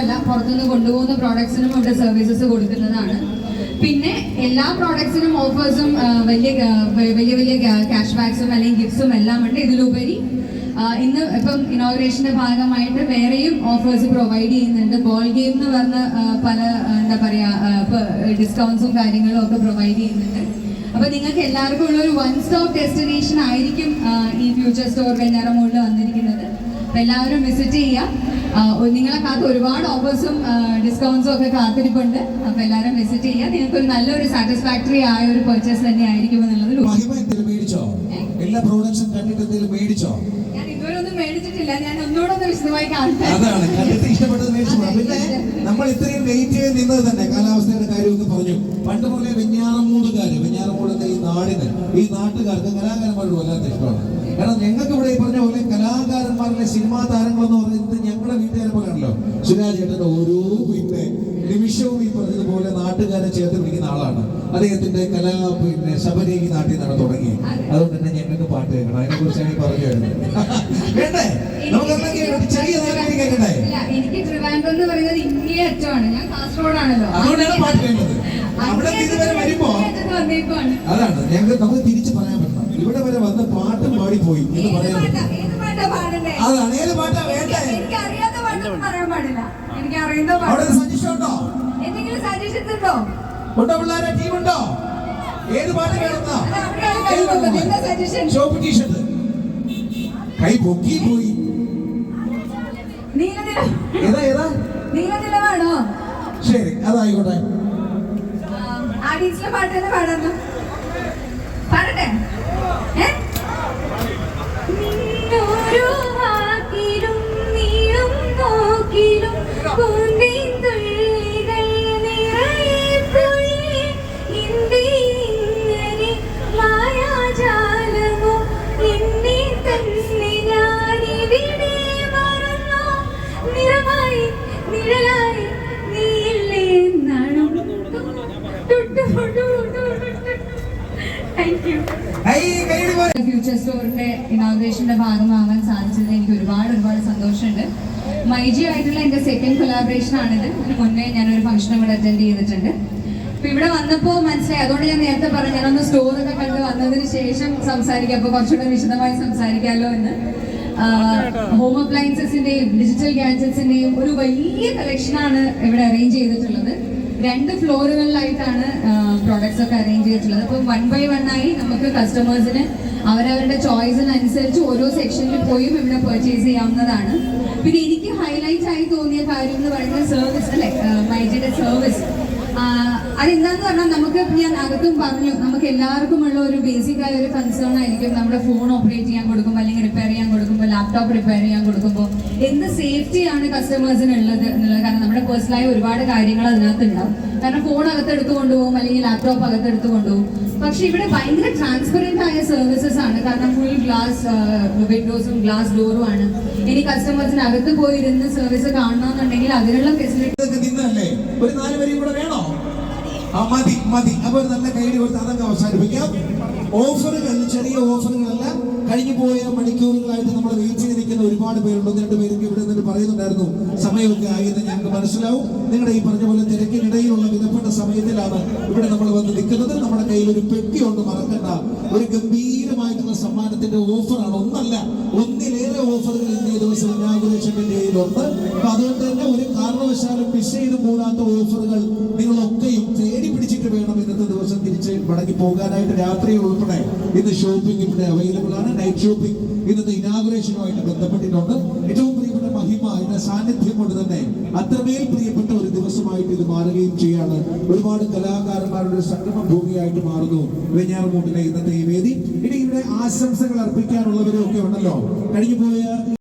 മാത്രമല്ല പുറത്തുനിന്ന് കൊണ്ടുപോകുന്ന പ്രോഡക്ട്സിനും ഇവിടെ സർവീസസ് കൊടുക്കുന്നതാണ്. പിന്നെ എല്ലാ പ്രോഡക്ട്സിനും ഓഫേഴ്സും വലിയ വലിയ വലിയ ക്യാഷ് ബാക്സും അല്ലെങ്കിൽ ഗിഫ്റ്റ്സും എല്ലാം ഉണ്ട്. ഇതിലുപരി ഇന്ന് ഇപ്പം ഇനോഗ്രേഷന്റെ ഭാഗമായിട്ട് വേറെയും ഓഫേഴ്സ് പ്രൊവൈഡ് ചെയ്യുന്നുണ്ട്. ബോൾ ഗെയിം എന്ന് പറഞ്ഞ പല എന്താ പറയാ ഡിസ്കൗണ്ട്സും കാര്യങ്ങളും ഒക്കെ പ്രൊവൈഡ് ചെയ്യുന്നുണ്ട്. അപ്പൊ നിങ്ങൾക്ക് എല്ലാവർക്കും ഉള്ള ഒരു വൺ സ്റ്റോപ്പ് ഡെസ്റ്റിനേഷൻ ആയിരിക്കും ഈ ഫ്യൂച്ചർ സ്റ്റോർ വെഞ്ഞാറമൂടിൽ വന്നിരിക്കുന്നത്. എല്ലാവരും വിസിറ്റ് ചെയ്യുക. നിങ്ങളെ കാത്ത് ഒരുപാട് ഓഫേഴ്സും ഡിസ്കൗണ്ട്സും ഒക്കെ കാത്തിരിപ്പുണ്ട്. അപ്പൊ എല്ലാരും വിസിറ്റ് ചെയ്യുക. നിങ്ങൾക്ക് ഒരു നല്ലൊരു സാറ്റിസ്ഫാക്ടറി ആയ ഒരു പർച്ചേസ് തന്നെ ആയിരിക്കും എന്നുള്ളത് എല്ലാ പ്രോഡക്ട്സും കണ്ടിട്ട് മേടിച്ചോ? ഞാൻ ഇതുവരെ ഒന്നും മേടിച്ചിട്ടില്ല. ഞാൻ ഒന്നുകൂടെ ഒന്ന് വിശദമായി കാണട്ടെ. അതാണ്. കണ്ടിട്ട് ഇഷ്ടപ്പെട്ടത് മേടിച്ചു പിന്നെ നമ്മൾ ഇത്രയും വെയിറ്റ് ചെയ്ത് നിന്നത് തന്നെ കാലാവസ്ഥയുടെ കാര്യമൊക്കെ പറഞ്ഞു. പണ്ട് മുതലേ വെഞ്ഞാറമൂടുകാര് വെഞ്ഞാറമൂടിന്റെ ഈ നാടിന് ഈ നാട്ടുകാർക്ക് കലാകാരന്മാരോട് വല്ലാത്ത ഇഷ്ടമാണ്. കാരണം ഞങ്ങൾക്ക് ഇവിടെ ഈ പറഞ്ഞ പോലെ കലാകാരന്മാരുടെ സിനിമാ താരങ്ങളെന്ന് പോലെയാണല്ലോ സുരാജ് ചേട്ടന്റെ ഓരോ പിന്നെ നിമിഷവും ഈ പറഞ്ഞതുപോലെ നാട്ടുകാരെ ചേർത്ത് പിടിക്കുന്ന ആളാണ്. അദ്ദേഹത്തിന്റെ കലാ പിന്നെ ശബരി നാട്ടിൽ നിന്നാണ് തുടങ്ങി. അതുകൊണ്ട് തന്നെ ഞങ്ങൾക്ക് പാട്ട് കേൾക്കണം. അതിനെ കുറിച്ചാണ് ഈ പറഞ്ഞു വരുന്നത് വേണ്ടേ? ചെറിയ നേരം കേൾക്കട്ടെ? ഇല്ല എനിക്ക് ട്രിവാൻഡ്രം എന്ന് പറയുന്നത് ഇങ്ങേ അറ്റമാണ്. ഞാൻ കാസർഗോഡാണല്ലോ. അതുകൊണ്ടാണ് പാട്ട് വേണ്ടത് അവിടെ നിന്ന് ഇതുവരെ വരുമ്പോ അതാണ്. ഞങ്ങൾ നമുക്ക് തിരിച്ചു പറയാൻ പറ്റണം. ഇവിടെ വരെ വന്ന് പാട്ടും പാടിപ്പോയി എന്ന് പറയാൻ അതാണ്. ഏത് പാട്ടാ? വേണ്ടേ? പറയാൻ പാടില്ല. എനിക്ക് അറിയുന്ന എന്തെങ്കിലും സജഷൻസ് ഉണ്ടോ ഉണ്ടോ പിള്ളേരെ? ടീം ഉണ്ടോ ഏത് പാട്ട് അവിടെയാണ് കൈ പൊക്കി പോയി. ഏതാ ഏതാ? നീലനിലമാണോ? ശരി അതായിക്കോട്ടെ. ആഡീസിലെ പാട്ട് തന്നെ പാടാമോ നിഴലായി നീ എന്നാണോ കൈയ്യടി പോലെ. ഫ്യൂച്ചർ സ്റ്റോറിന്റെ ഇനോഗ്രേഷന്റെ ഭാഗമാവാൻ സാധിച്ചതിൽ എനിക്ക് ഒരുപാട് ഒരുപാട് സന്തോഷമുണ്ട്. മൈജി ആയിട്ടുള്ള എന്റെ സെക്കൻഡ് കൊലാബറേഷൻ ആണിത്. മുന്നേ മുന്നേ ഒരു ഫംഗ്ഷൻ ഇവിടെ അറ്റൻഡ് ചെയ്തിട്ടുണ്ട്. അപ്പൊ ഇവിടെ വന്നപ്പോൾ മനസ്സിലായി. അതുകൊണ്ട് ഞാൻ നേരത്തെ പറഞ്ഞു ഞാനൊന്ന് സ്റ്റോറൊക്കെ കണ്ട് വന്നതിന് ശേഷം സംസാരിക്കാം. അപ്പൊ കുറച്ചുകൂടെ വിശദമായി സംസാരിക്കാമല്ലോ എന്ന്. ഹോം അപ്ലയൻസസിന്റെയും ഡിജിറ്റൽ ഗാഡ്ജറ്റ്സിന്റെയും ഒരു വലിയ കളക്ഷനാണ് ഇവിടെ അറേഞ്ച് ചെയ്തിട്ടുള്ളത്. രണ്ട് ഫ്ലോറുകളിലായിട്ടാണ് പ്രോഡക്ട്സ് ഒക്കെ അറേഞ്ച് ചെയ്തിട്ടുള്ളത്. അപ്പം വൺ ബൈ വൺ ആയി നമുക്ക് കസ്റ്റമേഴ്സിന് അവരവരുടെ ചോയ്സിനനുസരിച്ച് ഓരോ സെക്ഷനിൽ പോയും ഇവിടെ പെർച്ചേസ് ചെയ്യാവുന്നതാണ്. പിന്നെ എനിക്ക് ഹൈലൈറ്റ് ആയി തോന്നിയ കാര്യം എന്ന് പറയുന്നത് സർവീസ് അല്ലെ? മൈജിയുടെ സർവീസ് അതെന്താന്ന് പറഞ്ഞാൽ നമുക്ക് ഞാൻ അകത്തും പറഞ്ഞു നമുക്ക് എല്ലാവർക്കും ഉള്ള ഒരു ബേസിക് ആയ ഒരു കൺസേൺ ആയിരിക്കും നമ്മുടെ ഫോൺ ഓപ്പറേറ്റ് ചെയ്യാൻ കൊടുക്കുമ്പോൾ അല്ലെങ്കിൽ റിപ്പയർ ചെയ്യാൻ കൊടുക്കുമ്പോൾ ലാപ്ടോപ്പ് റിപ്പയർ ചെയ്യാൻ കൊടുക്കുമ്പോൾ എന്ത് സേഫ്റ്റി ആണ് കസ്റ്റമേഴ്സിന് ഉള്ളത് എന്നുള്ളത്? കാരണം നമ്മുടെ പേഴ്സണലായ ഒരുപാട് കാര്യങ്ങൾ അതിനകത്ത് ഉണ്ടാവും കാരണം ഫോൺ അകത്തെടുത്ത് കൊണ്ടുപോകും അല്ലെങ്കിൽ ലാപ്ടോപ്പ് അകത്തെടുത്ത് കൊണ്ടുപോകും. പക്ഷെ ഇവിടെ ഭയങ്കര ട്രാൻസ്പെറന്റ് ആയ സർവീസസ് ആണ്. കാരണം ഫുൾ ഗ്ലാസ് വിൻഡോസും ഗ്ലാസ് ഡോറും ആണ്. ഇനി കസ്റ്റമേഴ്സിന് അകത്ത് പോയിരുന്ന് സർവീസ് കാണണമെന്നുണ്ടെങ്കിൽ അതിനുള്ള ഫെസിലിറ്റി ഒരു നാല് ആ മതി മതി. അപ്പോൾ നല്ല കൈയ്യടി കൊടുത്ത് അതങ്ങ് അവസാനിപ്പിക്കാം. ഓഫറുകൾ ചെറിയ ഓഫറുകളല്ല കഴിഞ്ഞു പോയ മണിക്കൂറുകളായിട്ട് നമ്മൾ വെയിറ്റ് ചെയ്തിരിക്കുന്ന ഒരുപാട് പേരുണ്ട്. ഒന്ന് രണ്ട് പേരൊക്കെ ഇവിടെ നിന്ന് പറയുന്നുണ്ടായിരുന്നു. സമയമൊക്കെ ആയെന്ന് ഞങ്ങൾക്ക് മനസ്സിലാവും. നിങ്ങളുടെ ഈ പറഞ്ഞ പോലെ തിരക്കിനിടയിലുള്ള വിധപ്പെട്ട സമയത്തിലാണ് ഇവിടെ നമ്മൾ വന്ന് നിൽക്കുന്നത്. നമ്മുടെ കയ്യിൽ ഒരു പെട്ടി പെട്ടിയുണ്ട് മറക്കണ്ട. ഒരു ഗംഭീരമായിട്ടുള്ള സമ്മാനത്തിന്റെ ഓഫറാണ് ഒന്നല്ല ഒന്നിലേറെ ഓഫറുകൾ ഇന്നേ ദിവസം ഇനാഗുറേഷന്റെ കയ്യിലുണ്ട്. അപ്പൊ അതുകൊണ്ട് തന്നെ ഒരു കാരണവശാലും മിസ് ചെയ്ത് കൂടാത്ത ഓഫറുകൾ നിങ്ങളൊക്കെയും തേടി പിടിച്ചിട്ട് വേണം ഇന്നത്തെ ദിവസം തിരിച്ച് മടങ്ങി പോകാനായിട്ട് രാത്രി ഉൾപ്പെടെ ഇന്ന് ഷോപ്പിംഗ് ഇവിടെ അവൈലബിൾ ആണ്. നൈറ്റ് ഷോപ്പിംഗ് ഇന്നത്തെ ഇനാഗുറേഷനുമായിട്ട് ബന്ധപ്പെട്ടിട്ടുണ്ട്. ഏറ്റവും പ്രിയപ്പെട്ട മഹിമ എന്ന സാന്നിധ്യം കൊണ്ട് തന്നെ അത്രമേൽ പ്രിയപ്പെട്ട ഒരു ദിവസമായിട്ട് ഇത് മാറുകയും ചെയ്യാണ്. ഒരുപാട് കലാകാരന്മാരുടെ സംഗമ ഭൂമിയായിട്ട് മാറുന്നു. വെഞ്ഞാറമൂട്ടിലെ ഇന്നത്തെ ഈ വേദി. ഇനി ഇവിടെ ആശംസകൾ അർപ്പിക്കാനുള്ളവരും ഒക്കെ ഉണ്ടല്ലോ. കഴിഞ്ഞു പോയ